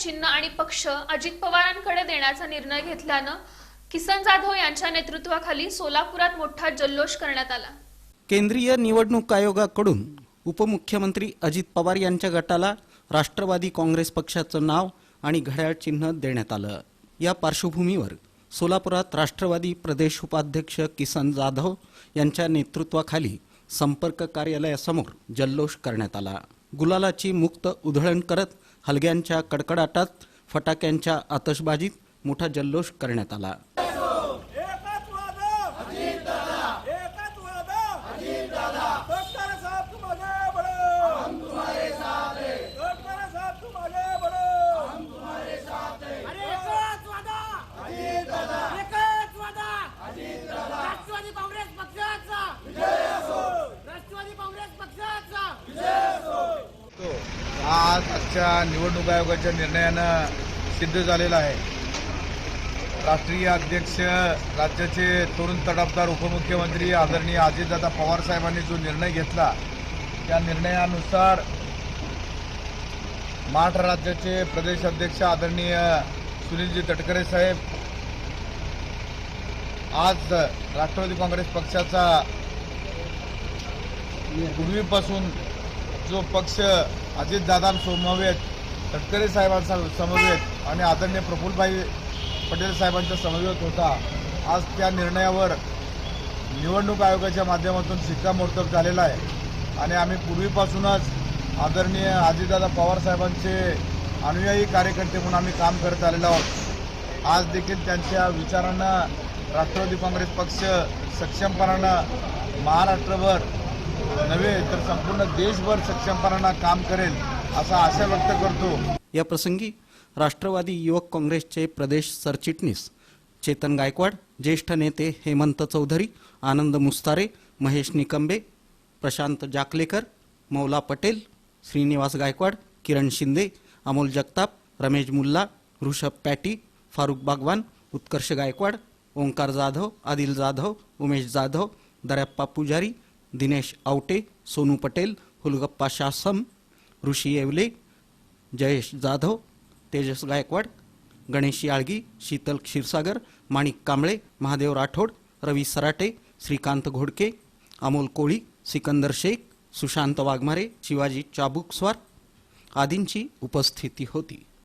चिन्ह आणि पक्ष अजित पवारांकडे देण्याचा निर्णय घेतल्यानं किसन जाधव यांच्या नेतृत्वाखाली सोलापुरात मोठा जल्लोष करण्यात आला. केंद्रीय निवडणूक आयोगाकडून उपमुख्यमंत्री अजित पवार यांच्या गटाला राष्ट्रवादी काँग्रेस पक्षाचं नाव आणि घड्याळ चिन्ह देण्यात आलं. या पार्श्वभूमीवर सोलापुरात राष्ट्रवादी प्रदेश उपाध्यक्ष किसन जाधव यांच्या नेतृत्वाखाली संपर्क कार्यालयासमोर जल्लोष करण्यात आला. गुलालाची मुक्त उधळण करत हलग्यांच्या कडकडाटात फटाक्यांच्या आतषबाजीत मोठा जल्लोष करण्यात आला. आजच्या निवडणूक आयोगाच्या निर्णयानं सिद्ध झालेला आहे. राष्ट्रीय अध्यक्ष राज्याचे तरुण तडफदार उपमुख्यमंत्री आदरणीय अजितदादा पवार साहेबांनी जो निर्णय घेतला त्या निर्णयानुसार महाराष्ट्र राज्याचे प्रदेश अध्यक्ष आदरणीय सुनीलजी तटकरे साहेब आज राष्ट्रवादी काँग्रेस पक्षाचा पूर्वीपासून जो पक्ष अजितदादा समवेत तटकरे साहेबांचा समवेत आणि आदरणीय प्रफुल्लभाई पटेल साहेबांचा समवेत होता. आज त्या निर्णयावर निवडणूक आयोगाच्या माध्यमातून शिक्कामोर्तब झालेला आहे. आणि आम्ही पूर्वीपासूनच आदरणीय अजितदादा पवार साहेबांचे अनुयायी कार्यकर्ते म्हणून आम्ही काम करत आलेलो आहोत. आज देखील त्यांच्या विचारांना राष्ट्रवादी काँग्रेस पक्ष सक्षमपणानं महाराष्ट्रभर नव्हे तर संपूर्ण देशभर सक्षमपणानं काम करेल असा आशा व्यक्त करतो. या प्रसंगी राष्ट्रवादी युवक काँग्रेसचे प्रदेश सरचिटणीस चेतन गायकवाड ज्येष्ठ नेते हेमंत चौधरी आनंद मुस्तारे महेश निकंबे प्रशांत जाकलेकर मौला पटेल श्रीनिवास गायकवाड किरण शिंदे अमोल जगताप रमेश मुल्ला ऋषभ पॅटी फारुख बागवान उत्कर्ष गायकवाड ओंकार जाधव आदिल जाधव उमेश जाधव दर्याप्पा पुजारी दिनेश आवटे सोनू पटेल हुलगप्पा शासम ऋषी येवले जयेश जाधव तेजस गायकवाड गणेश याळगी शीतल क्षीरसागर माणिक कांबळे महादेव राठोड रवी सराटे श्रीकांत घोडके अमोल कोळी सिकंदर शेख सुशांत वाघमारे शिवाजी चाबुकस्वार आदींची उपस्थिती होती.